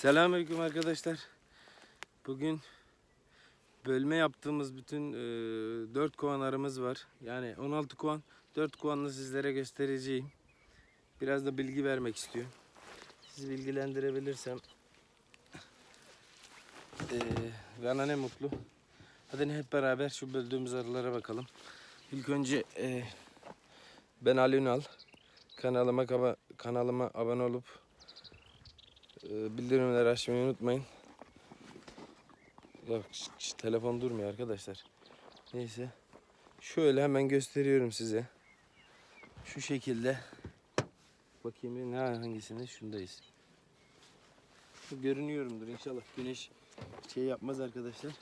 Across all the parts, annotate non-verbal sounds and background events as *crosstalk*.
Selamünaleyküm arkadaşlar. Bugün bölme yaptığımız bütün e, 4 kovanlarımız var. Yani 16 kovan, 4 kovanını sizlere göstereceğim. Biraz da bilgi vermek istiyorum. Sizi bilgilendirebilirsem e, bana ne mutlu. Hadi hep beraber şu böldüğümüz arılara bakalım. İlk önce e, ben Ali Ünal. Kanalıma kanalıma abone olup bildirimleri açmayı unutmayın. Ş- telefon durmuyor arkadaşlar. Neyse. Şöyle hemen gösteriyorum size. Şu şekilde. Bakayım bir ne hangisinde? Şundayız. Görünüyorumdur inşallah. Güneş şey yapmaz arkadaşlar.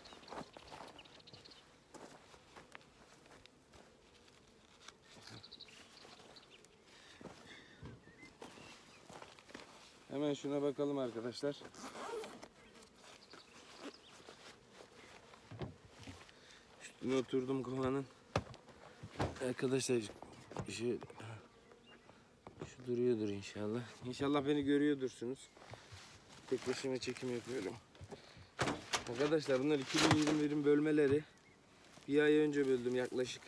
Hemen şuna bakalım arkadaşlar. Üstüne oturdum kovanın. Arkadaşlar şu, şu duruyordur inşallah. İnşallah beni görüyordursunuz. Tek başıma çekim yapıyorum. Arkadaşlar bunlar 2021'in bölmeleri. Bir ay önce böldüm yaklaşık.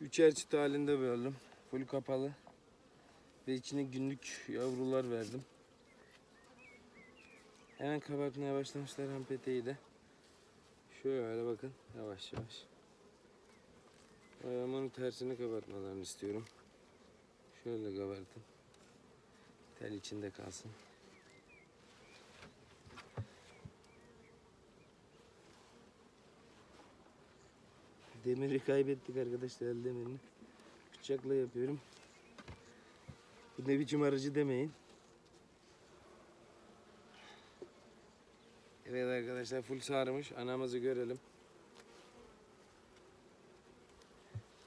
Üçer çıt halinde böldüm. Full kapalı. Ve içine günlük yavrular verdim. Hemen kabartmaya başlamışlar ham peteği de. Şöyle bakın yavaş yavaş. Ayağımın tersini kabartmalarını istiyorum. Şöyle kabartın. Tel içinde kalsın. Demiri kaybettik arkadaşlar el demirini. Bıçakla yapıyorum. Bu ne biçim aracı demeyin. Evet arkadaşlar full sarmış. Anamızı görelim.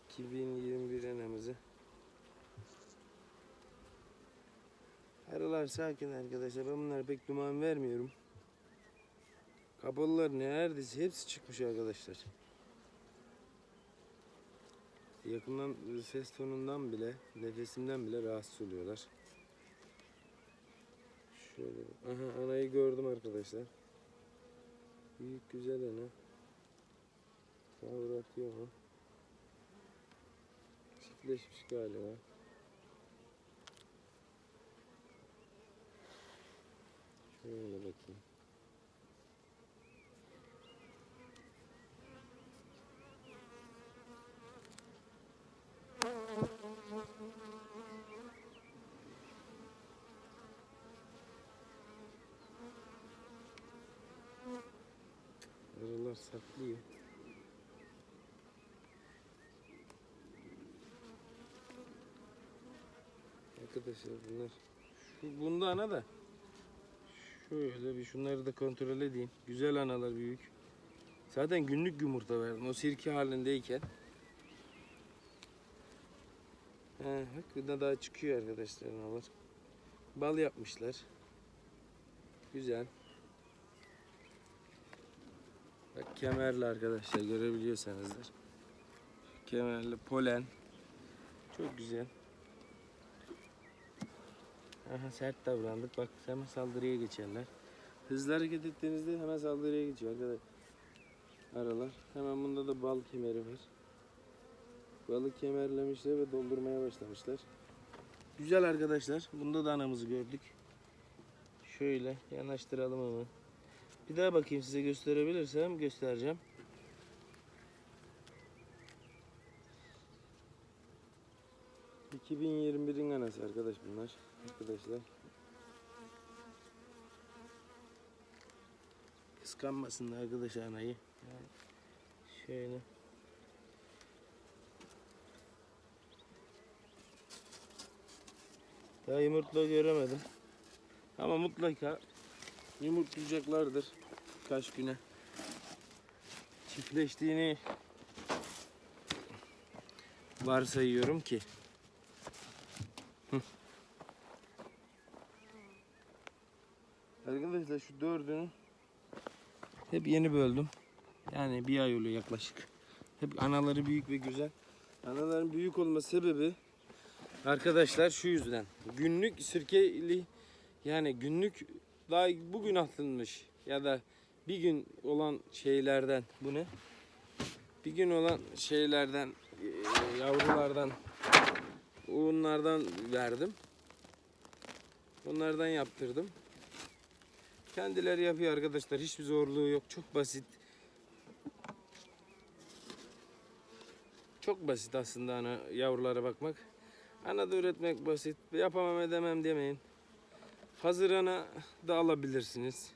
2021 anamızı. Arılar sakin arkadaşlar. Ben bunlara pek duman vermiyorum. Kapalılar neredeyse hepsi çıkmış arkadaşlar. Yakından ses tonundan bile, nefesimden bile rahatsız oluyorlar. Şöyle, aha anayı gördüm arkadaşlar. Büyük güzel ana. Yavru atıyor mu? Çiftleşmiş galiba. Şöyle bakayım. Arılar saklıyor. Arkadaşlar bunlar şu bunda ana da şöyle bir şunları da kontrol edeyim. Güzel analar büyük. Zaten günlük yumurta verdim o sirke halindeyken. He, burada daha çıkıyor arkadaşlar analar. Bal yapmışlar. Güzel. Kemerli arkadaşlar görebiliyorsanızdır. Kemerli polen. Çok güzel. Aha sert davrandık. Bak hemen saldırıya geçerler. Hızlı hareket ettiğinizde hemen saldırıya geçiyor arkadaşlar. Aralar. Hemen bunda da bal kemeri var. Balı kemerlemişler ve doldurmaya başlamışlar. Güzel arkadaşlar. Bunda da anamızı gördük. Şöyle yanaştıralım hemen. Bir daha bakayım size gösterebilirsem göstereceğim. ...2021'in anası arkadaş bunlar. Arkadaşlar. Kıskanmasın arkadaş anayı. Yani şöyle. Daha yumurtla göremedim. Ama mutlaka yumurtlayacaklardır kaç güne. Çiftleştiğini varsayıyorum ki. Arkadaşlar şu dördünü hep yeni böldüm. Yani bir ay oluyor yaklaşık. Hep anaları büyük ve güzel. Anaların büyük olma sebebi arkadaşlar şu yüzden. Günlük sirkeli Yani günlük daha bugün atılmış ya da bir gün olan şeylerden bu ne? Bir gün olan şeylerden e, yavrulardan onlardan verdim. Onlardan yaptırdım. Kendileri yapıyor arkadaşlar. Hiçbir zorluğu yok. Çok basit. Çok basit aslında ana yavrulara bakmak. Ana da üretmek basit. Yapamam edemem demeyin. Hazır ana da alabilirsiniz.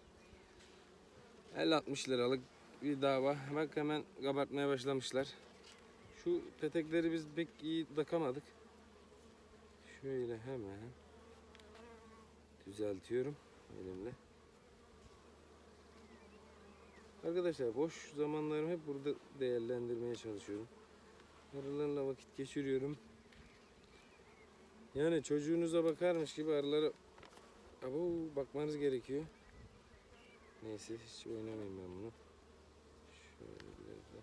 50-60 liralık bir dava. Bak hemen kabartmaya başlamışlar. Şu petekleri biz pek iyi takamadık. Şöyle hemen düzeltiyorum elimle. Arkadaşlar boş zamanlarımı hep burada değerlendirmeye çalışıyorum. Arılarla vakit geçiriyorum. Yani çocuğunuza bakarmış gibi arılara Abo, bakmanız gerekiyor. Neyse hiç oynamayayım ben bunu. Şöyle biraz da.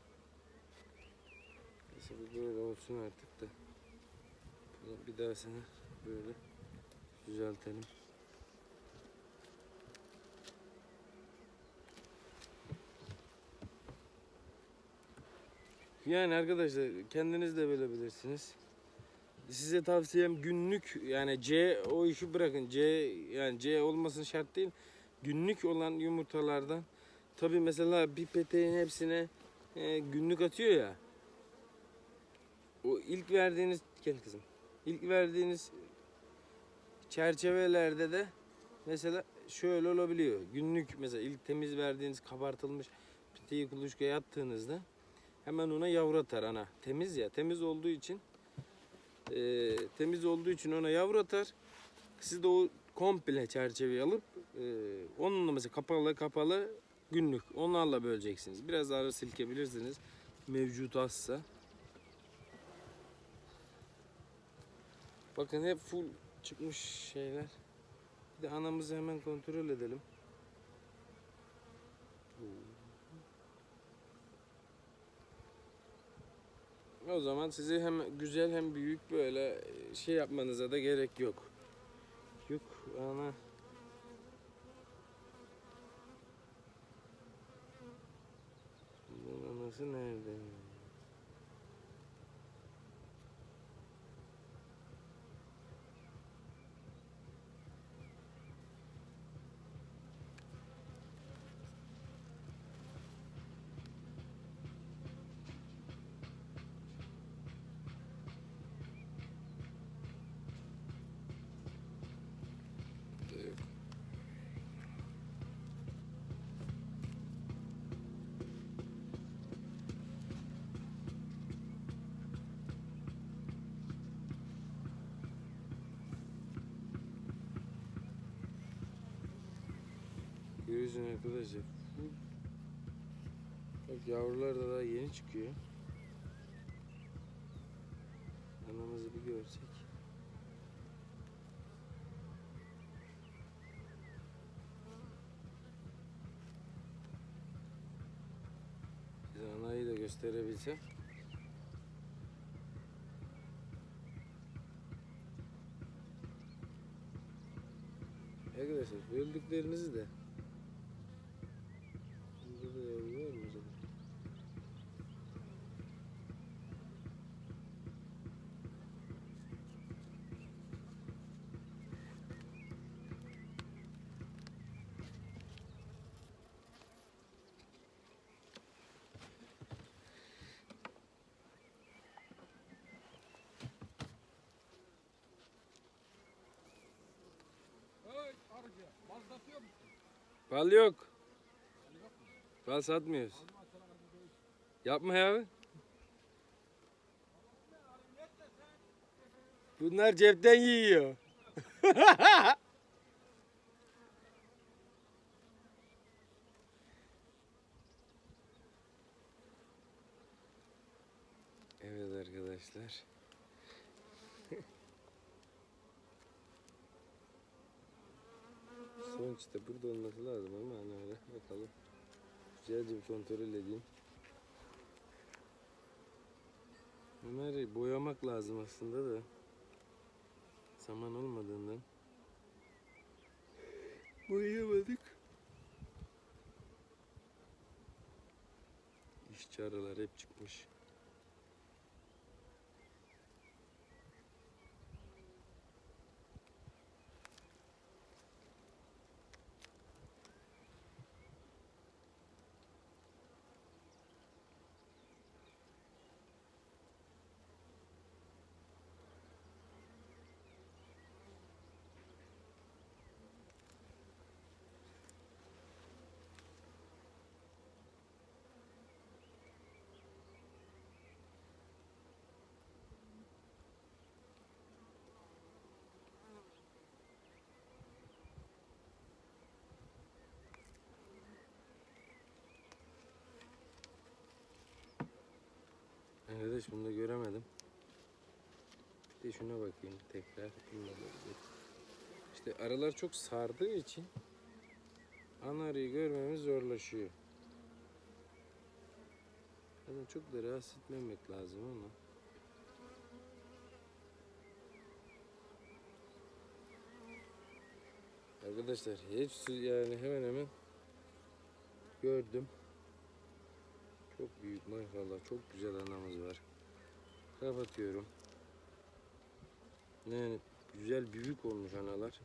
Neyse bu böyle olsun artık da. Bunu Bir daha sana böyle düzeltelim. Yani arkadaşlar kendiniz de bilebilirsiniz. Size tavsiyem günlük yani C o işi bırakın. C yani C olmasın şart değil. Günlük olan yumurtalardan tabi mesela bir peteğin hepsine e, günlük atıyor ya. O ilk verdiğiniz gel kızım. İlk verdiğiniz çerçevelerde de mesela şöyle olabiliyor. Günlük mesela ilk temiz verdiğiniz kabartılmış peteği kuluçkaya attığınızda hemen ona yavru atar ana. Temiz ya. Temiz olduğu için e, temiz olduğu için ona yavru atar. Siz de o komple çerçeveyi alıp e, onunla mesela kapalı kapalı günlük onlarla böleceksiniz. Biraz ara silkebilirsiniz mevcut azsa. Bakın hep full çıkmış şeyler. Bir de anamızı hemen kontrol edelim. O zaman size hem güzel hem büyük böyle şey yapmanıza da gerek yok. Yok ana. Bunun anası nerede? Görüyorsun arkadaşlar. Bak yavrular da daha yeni çıkıyor. Anamızı bir görsek. Size anayı da gösterebilsem. Arkadaşlar böldüklerinizi de bal satıyor musun? Bal yok. Bal satmıyoruz. Yapma ya. Bunlar cepten yiyor. *laughs* evet arkadaşlar. Sonuçta burada olması lazım ama hani öyle bakalım. Güzelce bir kontrol edeyim. Ömer'i boyamak lazım aslında da. Zaman olmadığından. Boyayamadık. İşçi arılar hep çıkmış. Arkadaş bunu da göremedim. Bir de şuna bakayım tekrar. İşte aralar çok sardığı için ana arıyı görmemiz zorlaşıyor. Ama çok da rahatsız etmemek lazım ama. Arkadaşlar hepsi yani hemen hemen gördüm. Çok büyük maşallah çok güzel anamız var. Kapatıyorum. Yani güzel büyük olmuş analar.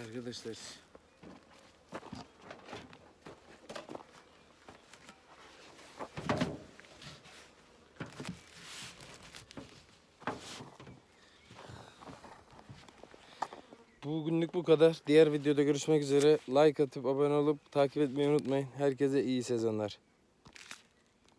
Arkadaşlar Bugünlük bu kadar. Diğer videoda görüşmek üzere. Like atıp abone olup takip etmeyi unutmayın. Herkese iyi sezonlar.